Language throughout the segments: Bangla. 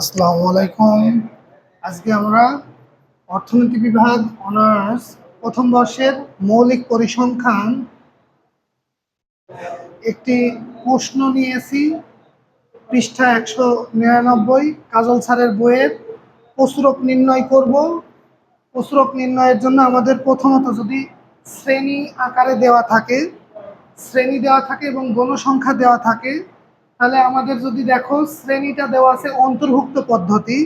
আসসালামু আলাইকুম। আজকে আমরা অর্থনীতি বিভাগ অনার্স প্রথম বর্ষের মৌলিক পরিসংখ্যান একটি প্রশ্ন নিয়েছি। পৃষ্ঠা একশো নিরানব্বই, কাজল স্যারের বইয়ের প্রসুরক নির্ণয় করব। প্রসুরক নির্ণয়ের জন্য আমাদের প্রথমত যদি শ্রেণি আকারে দেওয়া থাকে, শ্রেণি দেওয়া থাকে এবং গণসংখ্যা দেওয়া থাকে তাহলে আমাদের যদি দেখো, শ্রেণীটা দেওয়া আছে অন্তর্ভুক্ত পদ্ধতি।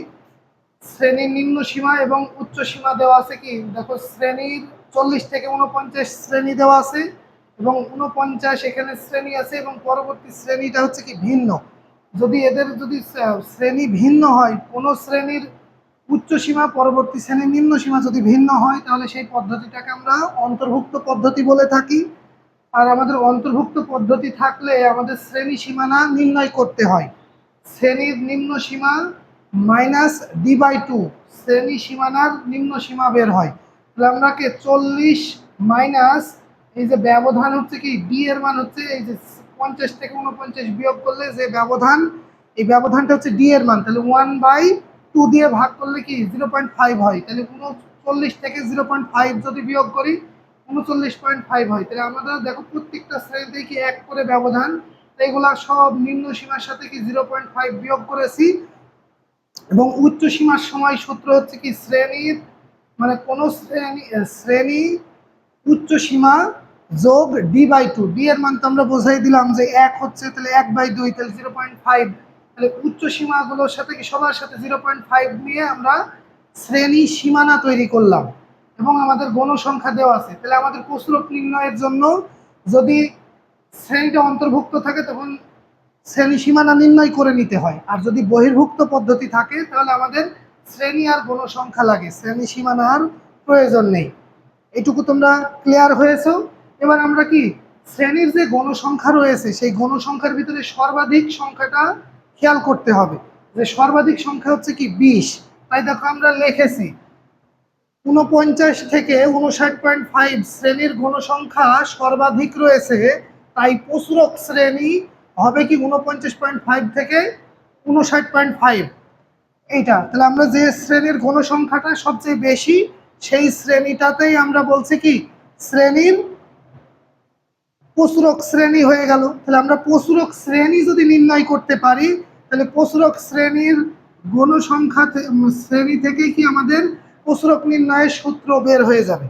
শ্রেণির নিম্ন সীমা এবং উচ্চ সীমা দেওয়া আছে কি? দেখো, শ্রেণির চল্লিশ থেকে উনপঞ্চাশ শ্রেণি দেওয়া আছে এবং উনপঞ্চাশ এখানে শ্রেণি আছে এবং পরবর্তী শ্রেণীটা হচ্ছে কি ভিন্ন। যদি এদের যদি শ্রেণি ভিন্ন হয়, কোনো শ্রেণির উচ্চ সীমা, পরবর্তী শ্রেণির নিম্ন সীমা যদি ভিন্ন হয়, তাহলে সেই পদ্ধতিটাকে আমরা অন্তর্ভুক্ত পদ্ধতি বলে থাকি। আর আমাদের অন্তর্ভুক্ত পদ্ধতি থাকলে আমাদের শ্রেণি সীমানা নির্ণয় করতে হয়। শ্রেণির নিম্ন সীমা মাইনাস ডি বাই টু শ্রেণি সীমানার নিম্ন সীমা বের হয়। তাহলে আমরা কে চল্লিশ মাইনাস এই যে ব্যবধান হচ্ছে কি? ডি এর মান হচ্ছে এই যে পঞ্চাশ থেকে উনপঞ্চাশ বিয়োগ করলে যে ব্যবধান, এই ব্যবধানটা হচ্ছে ডি এর মান। তাহলে ওয়ান বাই টু দিয়ে ভাগ করলে কি? জিরো পয়েন্ট ফাইভ হয়। তাহলে উনচল্লিশ থেকে জিরো পয়েন্ট ফাইভ যদি বিয়োগ করি উনচল্লিশ পয়েন্ট ফাইভ হয়। তাহলে আমরা দেখো প্রত্যেকটা শ্রেণীতে কি এক করে ব্যবধান? এগুলা সব নিম্ন সীমার সাথে কি জিরো পয়েন্ট ফাইভ বিয়োগ করেছি। এবং উচ্চ সীমার সময় সূত্র হচ্ছে কি শ্রেণির মানে কোন শ্রেণি শ্রেণি উচ্চ সীমা যোগ ডি বাই টু ডি এর মান তো আমরা বোঝাই দিলাম যে এক হচ্ছে তাহলে এক বাই দুই, তাহলে জিরো পয়েন্ট ফাইভ তাহলে উচ্চ সীমাগুলোর সাথে কি সবার সাথে জিরো পয়েন্ট ফাইভ নিয়ে আমরা শ্রেণি সীমানা তৈরি করলাম। এবং আমাদের গণসংখ্যা দেওয়া আছে, তাহলে আমাদের প্রস্রব নির্ণয়ের জন্য যদি শ্রেণীটা অন্তর্ভুক্ত থাকে তখন শ্রেণি সীমানা নির্ণয় করে নিতে হয়। আর যদি বহির্ভুক্ত পদ্ধতি থাকে, তাহলে আমাদের শ্রেণি আর গণসংখ্যা লাগে, শ্রেণি সীমানার প্রয়োজন নেই। এটুকু তোমরা ক্লিয়ার হয়েছ? এবার আমরা কি, শ্রেণির যে গণসংখ্যা রয়েছে, সেই গণসংখ্যার ভিতরে সর্বাধিক সংখ্যাটা খেয়াল করতে হবে। যে সর্বাধিক সংখ্যা হচ্ছে কি, বিশ। তাই দেখো আমরা লিখেছি উনপঞ্চাশ থেকে উনষাট পয়েন্ট ফাইভ শ্রেণির গণসংখ্যা সর্বাধিক রয়েছে, তাই প্রচুরক শ্রেণি হবে কি উনপঞ্চাশ পয়েন্ট ফাইভ থেকে উনষাট পয়েন্ট ফাইভ এইটা, তাহলে আমরা যে শ্রেণির গণসংখ্যাটা সবচেয়ে বেশি, সেই শ্রেণীটাতেই আমরা বলছি কি, শ্রেণির প্রচুরক শ্রেণি হয়ে গেল। তাহলে আমরা প্রচুরক শ্রেণি যদি নির্ণয় করতে পারি, তাহলে প্রচুরক শ্রেণির গণসংখ্যা শ্রেণি থেকে কি আমাদের প্রচুরক নির্ণয়ের সূত্র বের হয়ে যাবে।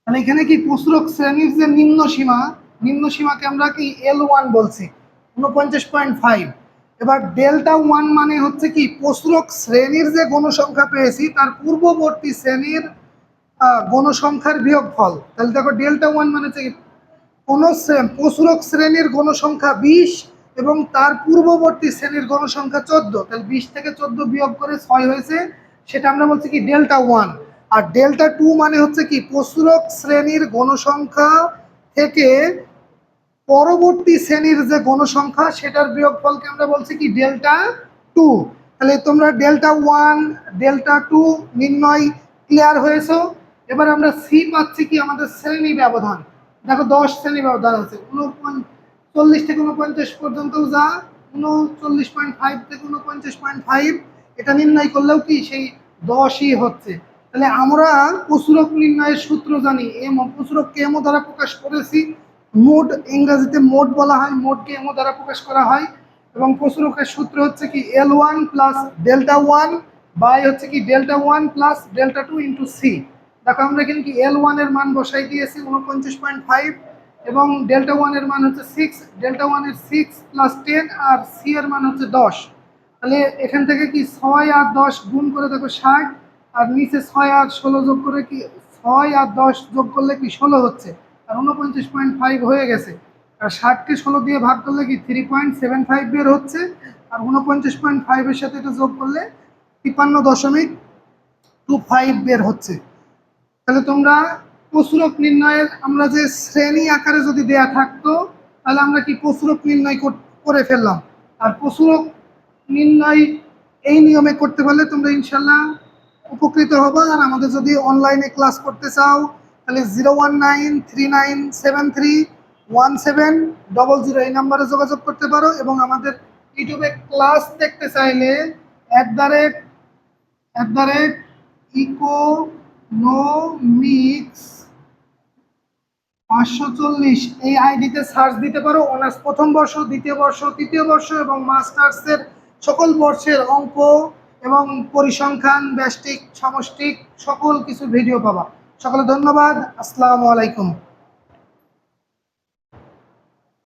তাহলে এখানে কি প্রচুরক শ্রেণির যে নিম্ন সীমা, নিম্ন সীমাকে আমরা কি এল ওয়ান বলছি উনপঞ্চাশ পয়েন্ট ফাইভ এবার ডেল্টা ওয়ান মানে হচ্ছে কি প্রচুরক শ্রেণির যে গণসংখ্যা পেয়েছি, তার পূর্ববর্তী শ্রেণির গণসংখ্যার বিয়োগফল। তাহলে দেখো ডেল্টা ওয়ান মানে হচ্ছে কোনো প্রচুরক শ্রেণির গণসংখ্যা বিশ এবং তার পূর্ববর্তী শ্রেণির গণসংখ্যা চোদ্দ। তাহলে বিশ থেকে চোদ্দ বিয়োগ করে ছয় হয়েছে সেটা আমরা বলছি কি ডেল্টা ওয়ান। আর ডেল্টা টু মানে হচ্ছে কি প্রচুরক শ্রেণির গণসংখ্যা থেকে পরবর্তী শ্রেণির যে গণসংখ্যা, সেটার বিয়োগফলকে আমরা বলছি কি ডেল্টা টু। তাহলে তোমরা ডেল্টা ওয়ান, ডেল্টা টু নির্ণয় ক্লিয়ার হয়েছো। এবার আমরা সি পাচ্ছি কি আমাদের শ্রেণি ব্যবধান। দেখো দশ শ্রেণি ব্যবধান আছে। চল্লিশ থেকে উনপঞ্চাশ পর্যন্ত যা উনচল্লিশ পয়েন্ট ফাইভ থেকে উনপঞ্চাশ পয়েন্ট ফাইভ। এটা নির্ণয় করলেও কি সেই দশই হচ্ছে। তাহলে আমরা প্রচুরক নির্ণয়ের সূত্র জানি। এম প্রচুরককে এমও দ্বারা প্রকাশ করেছি মোড ইংরাজিতে মোড বলা হয় মোডকে এমও দ্বারা প্রকাশ করা হয় এবং প্রচুরকের সূত্র হচ্ছে কি L one plus delta one by হচ্ছে কি delta one plus delta two into C দেখো, আমরা এখানে কি এল ওয়ানের মান বসাই দিয়েছি, উনপঞ্চাশ পয়েন্ট ফাইভ এবং ডেল্টা ওয়ানের মান হচ্ছে সিক্স ডেল্টা ওয়ানের সিক্স প্লাস টেন আর সি এর মান হচ্ছে দশ। তাহলে এখান থেকে কি ছয় আর দশ গুণ করে দেখো ষাট, আর নিচে ছয় আর ষোলো যোগ করে কি, ছয় আর দশ যোগ করলে কি ষোলো হচ্ছে? আর উনপঞ্চাশ পয়েন্ট ফাইভ হয়ে গেছে। আর ষাটকে ষোলো দিয়ে ভাগ করলে কি থ্রি পয়েন্ট সেভেন ফাইভ বের হচ্ছে? আর উনপঞ্চাশ পয়েন্ট ফাইভের সাথে এটা যোগ করলে তিপ্পান্ন দশমিক টু ফাইভ বের হচ্ছে। তাহলে তোমরা প্রচুরক নির্ণয়ের আমরা যে শ্রেণি আকারে যদি দেয়া থাকতো, তাহলে আমরা কি প্রচুরক নির্ণয় করে ফেললাম। আর প্রচুরক নির্ণয় এই নিয়মে করতে পারলে তোমরা ইনশাল্লাহ উপকৃত হব। আর আমাদের যদি অনলাইনে ক্লাস করতে চাও, তাহলে zero one nine three nine seven three one seven double zero এই নাম্বারে যোগাযোগ করতে পারো এবং আমাদের ইউটিউবে ক্লাস দেখতে চাইলে at the rate at the rate পাঁচশো চল্লিশ। এই আইডিতে সার্চ দিতে পারো। অনার্স প্রথম বর্ষ, দ্বিতীয় বর্ষ, তৃতীয় বর্ষ এবং মাস্টার্সের সকল বর্ষের অঙ্ক এবং পরিসংখ্যান, ব্যষ্টিক, সমষ্টিক সকল কিছু ভিডিও পাবা। সকলে ধন্যবাদ। আসসালামু আলাইকুম।